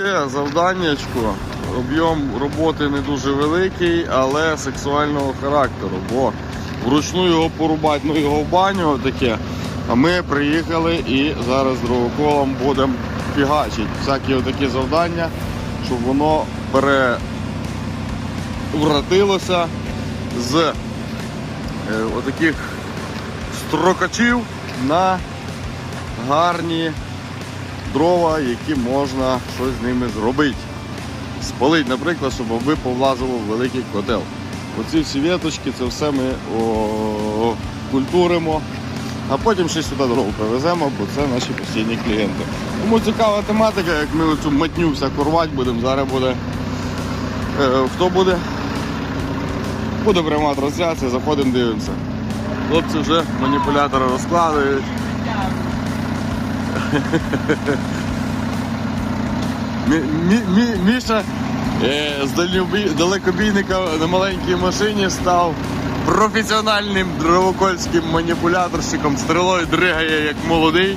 Таке завданнячко. Об'єм роботи не дуже великий, але сексуального характеру. Бо вручну його порубати, ну його в баню таке. А ми приїхали і зараз другоколом будемо фігачити. Всякі отакі завдання, щоб воно перевратилося з е, отаких строкачів на гарні дрова, які можна щось з ними зробити. Спалить, наприклад, щоб аби повлазило в великий котел. Оці всі віточки, це все ми культуримо, а потім ще сюди дров привеземо, бо це наші постійні клієнти. Тому цікава тематика, як ми оцю матню всяку рвати будемо, зараз буде. Е, хто буде? Буде пряма трансляція, заходимо, дивимося. Хлопці вже маніпулятори розкладують. Мі- мі- мі- Міша е, з далекобійника на маленькій машині став професіональним дровокольським маніпуляторщиком, стрілою дригає як молодий.